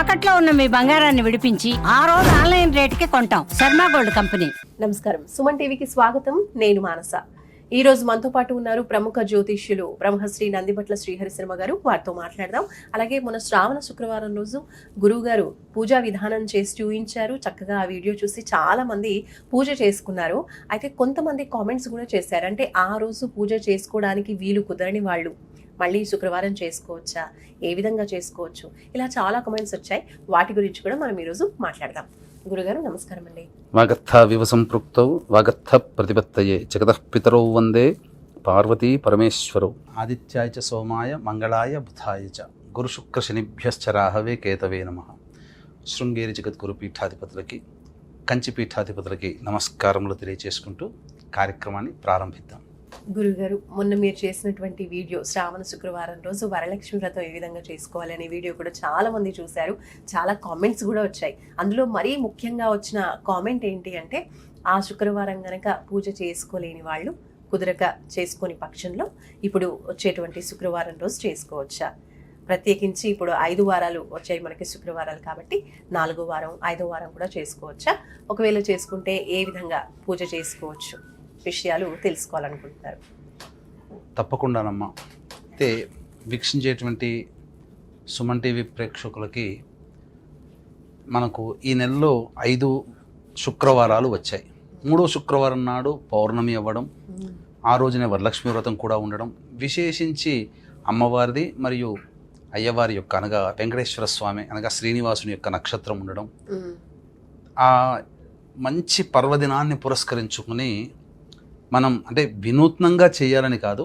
తాకట్లో ఉన్న మీ బంగారాన్ని విడిపించి ఆ రోజు ఆన్లైన్ రేటుకి కొంటాం. Sharma gold company. నమస్కారం. సుమన్ టీవీకి స్వాగతం. నేను మానస. ఈ రోజు మనతో పాటు ఉన్నారు ప్రముఖ జ్యోతిష్యులు బ్రహ్మశ్రీ నందిబట్ల శ్రీహరి శర్మ గారు. వారితో మాట్లాడదాం. అలాగే మన శ్రావణ శుక్రవారం రోజు గురువు గారు పూజా విధానం చేసి చూపించారు. చక్కగా ఆ వీడియో చూసి చాలా మంది పూజ చేసుకున్నారు. అయితే కొంతమంది కామెంట్స్ కూడా చేశారు. అంటే ఆ రోజు పూజ చేసుకోవడానికి వీలు కుదరని వాళ్ళు మళ్ళీ శుక్రవారం చేసుకోవచ్చా? ఏ విధంగా చేసుకోవచ్చు? ఇలా చాలా కామెంట్స్ వచ్చాయి. వాటి గురించి కూడా మనం ఈరోజు మాట్లాడదాం. గురుగారు నమస్కారం అండి. వాగర్థావివ సంపృక్తౌ వాగర్థ ప్రతిపత్తయే జగతః పితరౌ వందే పార్వతీ పరమేశ్వరౌ. ఆదిత్యాయ చ సోమాయ మంగళాయ బుధాయ చ. గురుశుక్ర శనిభ్యశ్చ రాహవే కేతవే నమ. శృంగేరి జగద్గురు పీఠాధిపతులకి కంచి పీఠాధిపతులకి నమస్కారములు తెలియచేసుకుంటూ కార్యక్రమాన్ని ప్రారంభిద్దాం. గురుగారు మొన్న మీరు చేసినటువంటి వీడియో శ్రావణ శుక్రవారం రోజు వరలక్ష్మి వ్రతం ఏ విధంగా చేసుకోవాలి అనే వీడియో కూడా చాలా మంది చూశారు. చాలా కామెంట్స్ కూడా వచ్చాయి. అందులో మరీ ముఖ్యంగా వచ్చిన కామెంట్ ఏంటి అంటే ఆ శుక్రవారం కనుక పూజ చేసుకోలేని వాళ్ళు కుదరక చేసుకోని పక్షంలో ఇప్పుడు వచ్చేటువంటి శుక్రవారం రోజు చేసుకోవచ్చా? ప్రత్యేకించి ఇప్పుడు ఐదు వారాలు వచ్చాయి మనకి శుక్రవారాలు కాబట్టి నాలుగో వారం ఐదో వారం కూడా చేసుకోవచ్చా? ఒకవేళ చేసుకుంటే ఏ విధంగా పూజ చేసుకోవచ్చు? విషయాలు తెలుసుకోవాలనుకుంటున్నారు. తప్పకుండానమ్మా. అయితే వీక్షించేటువంటి సుమన్ టీవీ ప్రేక్షకులకి మనకు ఈ నెలలో ఐదు శుక్రవారాలు వచ్చాయి. మూడో శుక్రవారం నాడు పౌర్ణమి అవ్వడం ఆ రోజునే వరలక్ష్మి వ్రతం కూడా ఉండడం విశేషించి అమ్మవారిది మరియు అయ్యవారి యొక్క అనగా వెంకటేశ్వర స్వామి అనగా శ్రీనివాసుని యొక్క నక్షత్రం ఉండడం. ఆ మంచి పర్వదినాన్ని పురస్కరించుకుని మనం అంటే వినూత్నంగా చేయాలని కాదు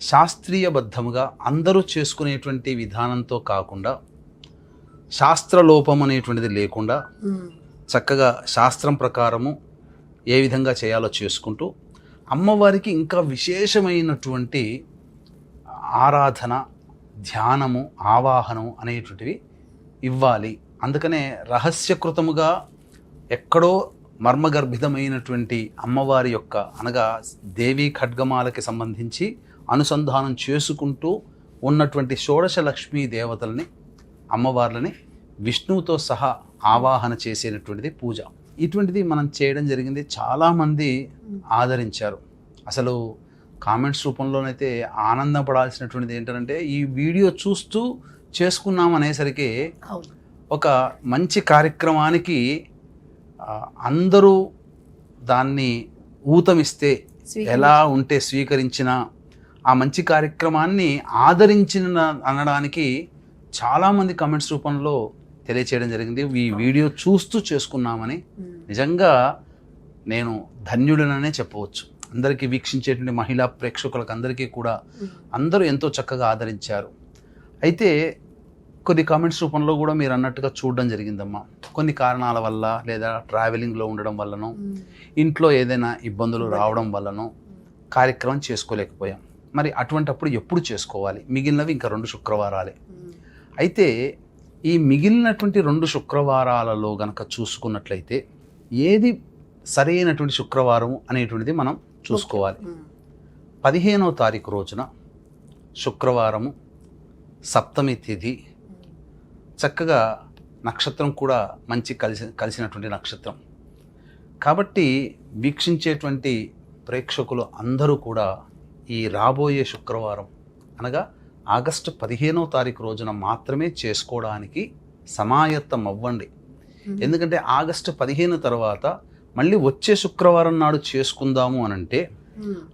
శాస్త్రీయబద్ధముగా అందరూ చేసుకునేటువంటి విధానంతో కాకుండా శాస్త్రలోపం అనేటువంటిది లేకుండా చక్కగా శాస్త్రం ప్రకారము ఏ విధంగా చేయాలో చేసుకుంటూ అమ్మవారికి ఇంకా విశేషమైనటువంటి ఆరాధన ధ్యానము ఆవాహనం అనేటువంటివి ఇవ్వాలి. అందుకనే రహస్యకృతముగా ఎక్కడో మర్మగర్భితమైనటువంటి అమ్మవారి యొక్క అనగా దేవీ ఖడ్గమాలకి సంబంధించి అనుసంధానం చేసుకుంటూ ఉన్నటువంటి షోడశ లక్ష్మీ దేవతల్ని అమ్మవార్లని విష్ణువుతో సహా ఆవాహన చేసేటటువంటిది పూజ. ఇటువంటిది మనం చేయడం జరిగింది చాలామంది ఆదరించారు. అసలు కామెంట్స్ రూపంలోనైతే ఆనందపడాల్సినటువంటిది ఏంటంటే ఈ వీడియో చూస్తూ చేసుకున్నాం అనేసరికి ఒక మంచి కార్యక్రమానికి అందరూ దాన్ని ఊతమిస్తే ఎలా ఉంటే స్వీకరించిన ఆ మంచి కార్యక్రమాన్ని ఆదరించిన అనడానికి చాలామంది కమెంట్స్ రూపంలో తెలియచేయడం జరిగింది. ఈ వీడియో చూస్తూ చేసుకున్నామని నిజంగా నేను ధన్యుడననే చెప్పవచ్చు. అందరికీ వీక్షించేటువంటి మహిళా ప్రేక్షకులకు అందరికీ కూడా అందరూ ఎంతో చక్కగా ఆదరించారు. అయితే కొద్ది కామెంట్స్ రూపంలో కూడా మీరు అన్నట్టుగా చూడడం జరిగిందమ్మా. కొన్ని కారణాల వల్ల లేదా ట్రావెలింగ్లో ఉండడం వల్లనో ఇంట్లో ఏదైనా ఇబ్బందులు రావడం వల్లనో కార్యక్రమం చేసుకోలేకపోయాం. మరి అటువంటప్పుడు ఎప్పుడు చేసుకోవాలి? మిగిలినవి ఇంకా రెండు శుక్రవారాలే. అయితే ఈ మిగిలినటువంటి రెండు శుక్రవారాలలో గనక చూసుకున్నట్లయితే ఏది సరైనటువంటి శుక్రవారం అనేటువంటిది మనం చూసుకోవాలి. పదిహేనవ తారీఖు రోజున శుక్రవారము సప్తమి తిథి చక్కగా నక్షత్రం కూడా మంచి కలిసి కలిసినటువంటి నక్షత్రం. కాబట్టి వీక్షించేటువంటి ప్రేక్షకులు అందరూ కూడా ఈ రాబోయే శుక్రవారం అనగా ఆగస్టు పదిహేనో తారీఖు రోజున మాత్రమే చేసుకోవడానికి సమాయత్తం అవ్వండి. ఎందుకంటే ఆగస్టు పదిహేను తర్వాత మళ్ళీ వచ్చే శుక్రవారం నాడు చేసుకుందాము అనంటే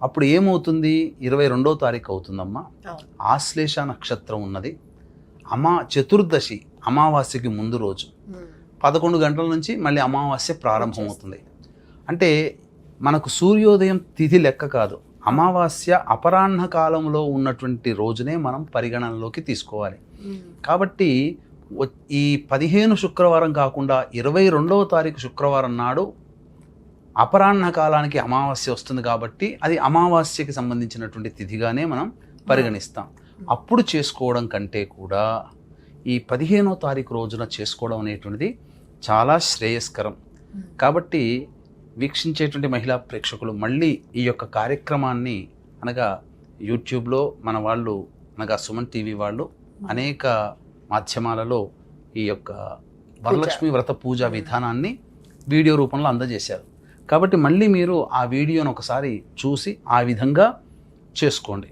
అప్పుడు ఏమవుతుంది? ఇరవై రెండో తారీఖు అవుతుందమ్మా. ఆశ్లేష నక్షత్రం ఉన్నది. అమా చతుర్దశి అమావాస్యకి ముందు రోజు. పదకొండు గంటల నుంచి మళ్ళీ అమావాస్య ప్రారంభమవుతుంది. అంటే మనకు సూర్యోదయం తిథి లెక్క కాదు. అమావాస్య అపరాహ్న కాలంలో ఉన్నటువంటి రోజునే మనం పరిగణనలోకి తీసుకోవాలి. కాబట్టి ఈ పదిహేను శుక్రవారం కాకుండా ఇరవై రెండవ తారీఖు శుక్రవారం నాడు అపరాహ్న కాలానికి అమావాస్య వస్తుంది కాబట్టి అది అమావాస్యకి సంబంధించినటువంటి తిథిగానే మనం పరిగణిస్తాం. అప్పుడు చేసుకోవడం కంటే కూడా ఈ పదిహేనో తారీఖు రోజున చేసుకోవడం అనేటువంటిది చాలా శ్రేయస్కరం. కాబట్టి వీక్షించేటువంటి మహిళా ప్రేక్షకులు మళ్ళీ ఈ యొక్క కార్యక్రమాన్ని అనగా యూట్యూబ్లో మన వాళ్ళు అనగా సుమన్ టీవీ వాళ్ళు అనేక మాధ్యమాలలో ఈ యొక్క వరలక్ష్మి వ్రత పూజా విధానాన్ని వీడియో రూపంలో అందజేశారు. కాబట్టి మళ్ళీ మీరు ఆ వీడియోను ఒకసారి చూసి ఆ విధంగా చేసుకోండి.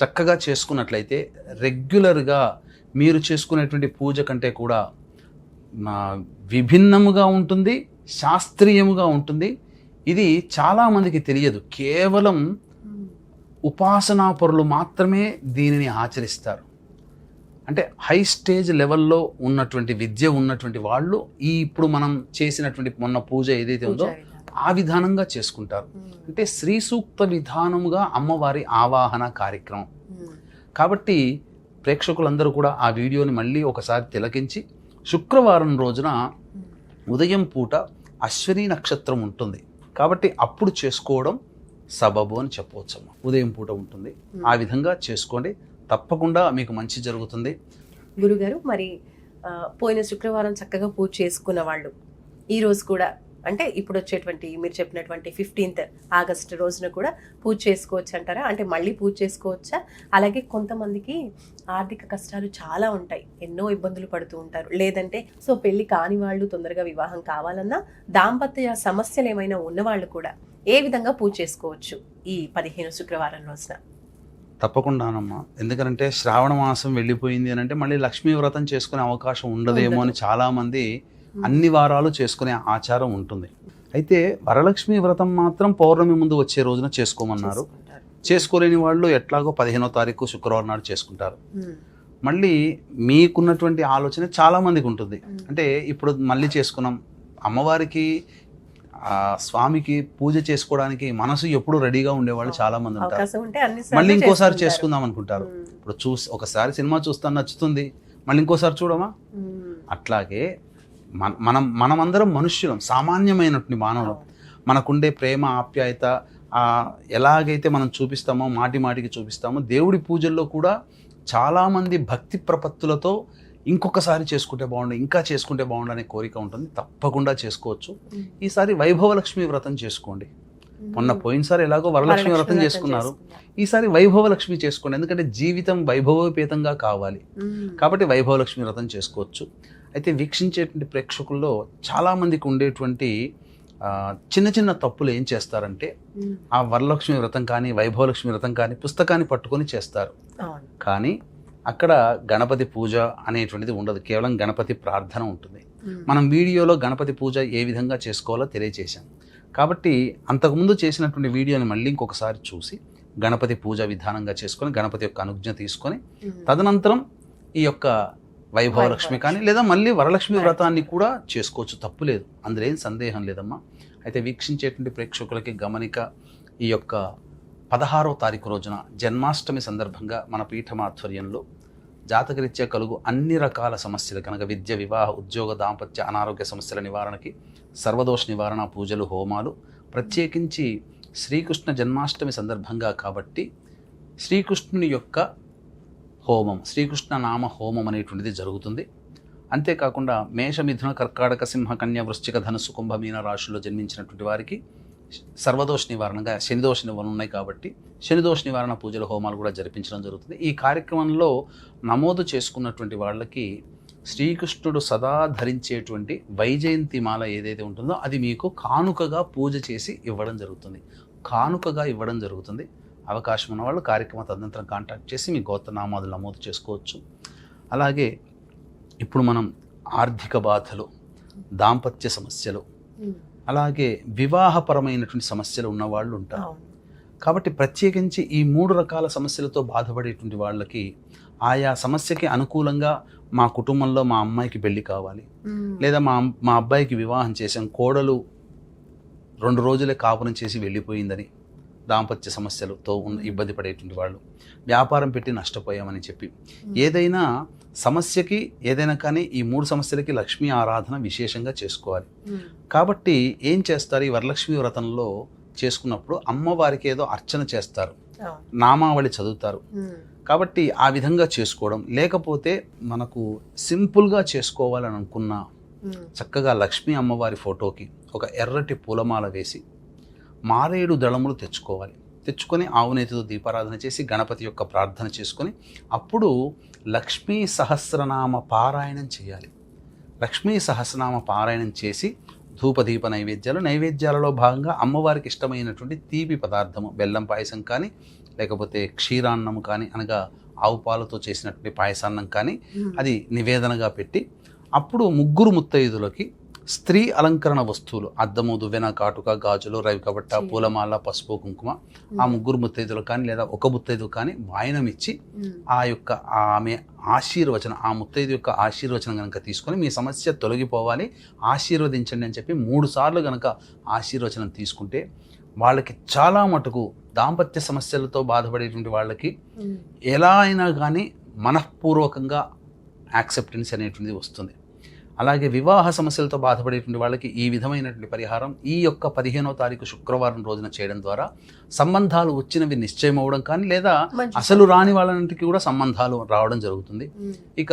చక్కగా చేసుకున్నట్లయితే రెగ్యులర్గా మీరు చేసుకునేటువంటి పూజ కంటే కూడా నా విభిన్నముగా ఉంటుంది శాస్త్రీయముగా ఉంటుంది. ఇది చాలామందికి తెలియదు. కేవలం ఉపాసనాపరులు మాత్రమే దీనిని ఆచరిస్తారు. అంటే హై స్టేజ్ లెవెల్లో ఉన్నటువంటి విద్య ఉన్నటువంటి వాళ్ళు ఈ ఇప్పుడు మనం చేసినటువంటి మొన్న పూజ ఏదైతే ఉందో ఆ విధానంగా చేసుకుంటారు. అంటే శ్రీ సూక్త విధానముగా అమ్మవారి ఆవాహన కార్యక్రమం. కాబట్టి ప్రేక్షకులందరూ కూడా ఆ వీడియోని మళ్ళీ ఒకసారి తిలకించి శుక్రవారం రోజున ఉదయం పూట అశ్విని నక్షత్రం ఉంటుంది. కాబట్టి అప్పుడు చేసుకోవడం సబబు అని చెప్పవచ్చు ఉదయం పూట ఉంటుంది. ఆ విధంగా చేసుకోండి. తప్పకుండా మీకు మంచి జరుగుతుంది. గురుగారు మరి పోయిన శుక్రవారం చక్కగా పూజ చేసుకున్న వాళ్ళు ఈరోజు కూడా అంటే ఇప్పుడు వచ్చేటువంటి మీరు చెప్పినటువంటి ఫిఫ్టీన్త్ ఆగస్ట్ రోజున కూడా పూజ చేసుకోవచ్చు అంటారా? అంటే మళ్ళీ పూజ చేసుకోవచ్చా? అలాగే కొంతమందికి ఆర్థిక కష్టాలు చాలా ఉంటాయి. ఎన్నో ఇబ్బందులు పడుతూ ఉంటారు. లేదంటే సో పెళ్ళి కాని వాళ్ళు తొందరగా వివాహం కావాలన్నా దాంపత్య సమస్యలు ఏమైనా ఉన్నవాళ్ళు కూడా ఏ విధంగా పూజ చేసుకోవచ్చు ఈ పదిహేను శుక్రవారం రోజున? తప్పకుండానమ్మా. ఎందుకంటే శ్రావణ మాసం వెళ్ళిపోయింది అని అంటే మళ్ళీ లక్ష్మీ వ్రతం చేసుకునే అవకాశం ఉండదేమో అని చాలామంది అన్ని వారాలు చేసుకునే ఆచారం ఉంటుంది అయితే వరలక్ష్మి వ్రతం మాత్రం పౌర్ణమి ముందు వచ్చే రోజున చేసుకోమన్నారు. చేసుకోలేని వాళ్ళు ఎట్లాగో పదిహేనో తారీఖు శుక్రవారం నాడు చేసుకుంటారు ఉమ్. మళ్ళీ మీకున్నటువంటి ఆలోచన చాలా మందికి ఉంటుంది మ్మ్. అంటే ఇప్పుడు మళ్ళీ చేసుకున్నాం అమ్మవారికి స్వామికి పూజ చేసుకోవడానికి మనసు ఎప్పుడు రెడీగా ఉండేవాళ్ళు చాలా మంది ఉంటారు మళ్ళీ ఇంకోసారి. చేసుకుందాం అనుకుంటారు. ఇప్పుడు చూసి ఒకసారి సినిమా చూస్తాను నచ్చుతుంది మళ్ళీ ఇంకోసారి చూడమా. అట్లాగే మన మనం మనమందరం మనుష్యులం సామాన్యమైనటువంటి మానవులం. మనకుండే ప్రేమ ఆప్యాయత ఎలాగైతే మనం చూపిస్తామో మాటి మాటికి చూపిస్తామో దేవుడి పూజల్లో కూడా చాలామంది భక్తి ప్రపత్తులతో ఇంకొకసారి చేసుకుంటే బాగుండు ఇంకా చేసుకుంటే బాగుండు అనే కోరిక ఉంటుంది. తప్పకుండా చేసుకోవచ్చు. ఈసారి వైభవలక్ష్మి వ్రతం చేసుకోండి. మొన్న పోయినసారి ఎలాగో వరలక్ష్మి వ్రతం చేసుకున్నారు. ఈసారి వైభవలక్ష్మి చేసుకోండి. ఎందుకంటే జీవితం వైభవోపేతంగా కావాలి. కాబట్టి వైభవలక్ష్మి వ్రతం చేసుకోవచ్చు. అయితే వీక్షించేటువంటి ప్రేక్షకుల్లో చాలామందికి ఉండేటువంటి చిన్న చిన్న తప్పులు ఏం చేస్తారంటే. ఆ వరలక్ష్మి వ్రతం కానీ వైభవలక్ష్మి వ్రతం కానీ పుస్తకాన్ని పట్టుకొని చేస్తారు కానీ అక్కడ గణపతి పూజ అనేటువంటిది ఉండదు కేవలం గణపతి ప్రార్థన ఉంటుంది. మనం వీడియోలో గణపతి పూజ ఏ విధంగా చేసుకోవాలో తెలియజేశాం కాబట్టి అంతకుముందు చేసినటువంటి వీడియోని మళ్ళీ ఇంకొకసారి చూసి గణపతి పూజ విధానంగా చేసుకొని గణపతి యొక్క అనుజ్ఞ తీసుకొని. తదనంతరం ఈ యొక్క వైభవలక్ష్మి కానీ లేదా మళ్ళీ వరలక్ష్మి. వ్రతాన్ని కూడా చేసుకోవచ్చు. తప్పు లేదు. అందులో ఏం సందేహం లేదమ్మా. అయితే వీక్షించేటువంటి ప్రేక్షకులకి గమనిక ఈ యొక్క పదహారవ తారీఖు రోజున జన్మాష్టమి సందర్భంగా మన పీఠమాధ్వర్యంలో జాతకరీత్యా కలుగు అన్ని రకాల సమస్యలు కనుక విద్య వివాహ ఉద్యోగ దాంపత్య అనారోగ్య సమస్యల నివారణకి సర్వదోష నివారణ పూజలు హోమాలు ప్రత్యేకించి శ్రీకృష్ణ జన్మాష్టమి సందర్భంగా కాబట్టి శ్రీకృష్ణుని యొక్క హోమం శ్రీకృష్ణ నామ హోమం అనేటువంటిది జరుగుతుంది. అంతేకాకుండా మేషమిథున కర్కాటక సింహ కన్య వృశ్చిక ధనుసు కుంభమీన రాశుల్లో జన్మించినటువంటి వారికి సర్వదోష నివారణగా శనిదోష నివారణ ఉన్నాయి కాబట్టి శనిదోష నివారణ పూజల హోమాలు కూడా జరిపించడం జరుగుతుంది. ఈ కార్యక్రమంలో నమోదు చేసుకున్నటువంటి వాళ్ళకి శ్రీకృష్ణుడు సదా ధరించేటువంటి వైజయంతి మాల ఏదైతే ఉంటుందో అది మీకు కానుకగా పూజ చేసి ఇవ్వడం జరుగుతుంది. కానుకగా ఇవ్వడం జరుగుతుంది. అవకాశం ఉన్న వాళ్ళు కార్యక్రమ తదనంతరం కాంటాక్ట్ చేసి మీ గోత్రనామాదులు నమోదు చేసుకోవచ్చు అలాగే ఇప్పుడు మనం ఆర్థిక బాధలు దాంపత్య సమస్యలు. అలాగే వివాహపరమైనటువంటి సమస్యలు ఉన్నవాళ్ళు ఉంటారు కాబట్టి ప్రత్యేకించి ఈ మూడు రకాల సమస్యలతో బాధపడేటువంటి వాళ్ళకి ఆయా సమస్యకి అనుకూలంగా మా కుటుంబంలో మా అమ్మాయికి పెళ్ళి కావాలి. లేదా మా మా అబ్బాయికి వివాహం చేసాం కోడలు రెండు రోజులే కాపురం చేసి వెళ్ళిపోయిందని దాంపత్య సమస్యలతో ఉన్న ఇబ్బంది పడేటువంటి వాళ్ళు వ్యాపారం పెట్టి నష్టపోయామని చెప్పి. ఏదైనా సమస్యకి ఏదైనా కానీ ఈ మూడు సమస్యలకి లక్ష్మీ ఆరాధన విశేషంగా చేసుకోవాలి. కాబట్టి ఏం చేస్తారు? ఈ వరలక్ష్మి వ్రతంలో చేసుకున్నప్పుడు అమ్మవారికి ఏదో అర్చన చేస్తారు. నామావళి చదువుతారు. కాబట్టి ఆ విధంగా చేసుకోవడం లేకపోతే మనకు సింపుల్గా చేసుకోవాలని అనుకున్న. చక్కగా లక్ష్మీ అమ్మవారి ఫోటోకి ఒక ఎర్రటి పూలమాల వేసి మారేడు దళములు తెచ్చుకోవాలి. తెచ్చుకొని ఆవునేతితో దీపారాధన చేసి గణపతి యొక్క ప్రార్థన చేసుకొని అప్పుడు లక్ష్మీ సహస్రనామ పారాయణం చేయాలి. లక్ష్మీ సహస్రనామ పారాయణం చేసి ధూపదీప నైవేద్యాలు నైవేద్యాలలో భాగంగా అమ్మవారికి ఇష్టమైనటువంటి తీపి పదార్థము బెల్లం పాయసం కానీ లేకపోతే క్షీరాన్నం కానీ అనగా ఆవు పాలతో చేసినటువంటి పాయసాన్నం కానీ అది నివేదనగా పెట్టి అప్పుడు ముగ్గురు ముత్తైదులకి స్త్రీ అలంకరణ వస్తువులు అద్దము దువ్వెన కాటుక గాజులు రవికబట్ట పూలమాల పసుపు కుంకుమ ఆ ముగ్గురు ముత్తైదులు కానీ లేదా ఒక ముత్తైదు కానీ వాయనం ఇచ్చి ఆ యొక్క ఆమె ఆశీర్వచనం ఆ ముత్తైదు యొక్క ఆశీర్వచనం కనుక తీసుకొని మీ సమస్య తొలగిపోవాలి ఆశీర్వదించండి అని చెప్పి మూడు సార్లు కనుక ఆశీర్వచనం తీసుకుంటే వాళ్ళకి చాలా మటుకు దాంపత్య సమస్యలతో బాధపడేటువంటి వాళ్ళకి ఎలా అయినా కానీ మనఃపూర్వకంగా యాక్సెప్టెన్స్ అనేటువంటిది వస్తుంది. అలాగే వివాహ సమస్యలతో బాధపడేటువంటి వాళ్ళకి ఈ విధమైనటువంటి పరిహారం ఈ యొక్క పదిహేనో తారీఖు శుక్రవారం రోజున చేయడం ద్వారా సంబంధాలు వచ్చినవి నిశ్చయం అవ్వడం కానీ లేదా అసలు రాని వాళ్ళంటికి కూడా సంబంధాలు రావడం జరుగుతుంది. ఇక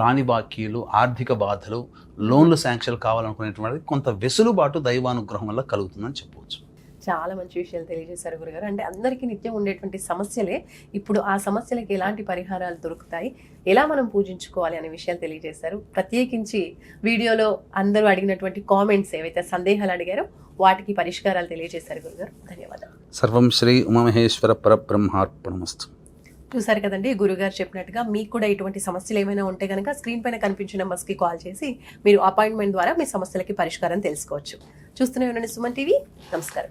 రాని బాకీలు ఆర్థిక బాధలు లోన్లు శాంక్షన్ కావాలనుకునేటువంటి కొంత వెసులుబాటు దైవానుగ్రహం వల్ల కలుగుతుందని చెప్పవచ్చు. చాలా మంచి విషయాలు తెలియజేశారు గురుగారు. అంటే అందరికీ నిత్యం ఉండేటువంటి సమస్యలే. ఇప్పుడు ఆ సమస్యలకి ఎలాంటి పరిహారాలు దొరుకుతాయి? ఎలా మనం పూజించుకోవాలి అనే విషయాలు తెలియజేశారు. ప్రత్యేకించి వీడియోలో అందరూ అడిగినటువంటి కామెంట్స్ ఏవైతే సందేహాలు అడిగారో వాటికి పరిష్కారాలు తెలియజేశారు గురుగారు. ధన్యవాదాలు. సర్వం శ్రీ ఉమామహేశ్వర పరబ్రహ్మార్పణమస్తు. చూసారు కదండి గురుగారు చెప్పినట్టుగా మీకు కూడా ఇటువంటి సమస్యలు ఏమైనా ఉంటే కనుక స్క్రీన్ పైన కనిపించిన నెంబర్స్కి కాల్ చేసి మీరు అపాయింట్మెంట్ ద్వారా మీ సమస్యలకి పరిష్కారం తెలుసుకోవచ్చు. చూస్తూనే ఉండండి సుమన్ టీవీ. నమస్కారం.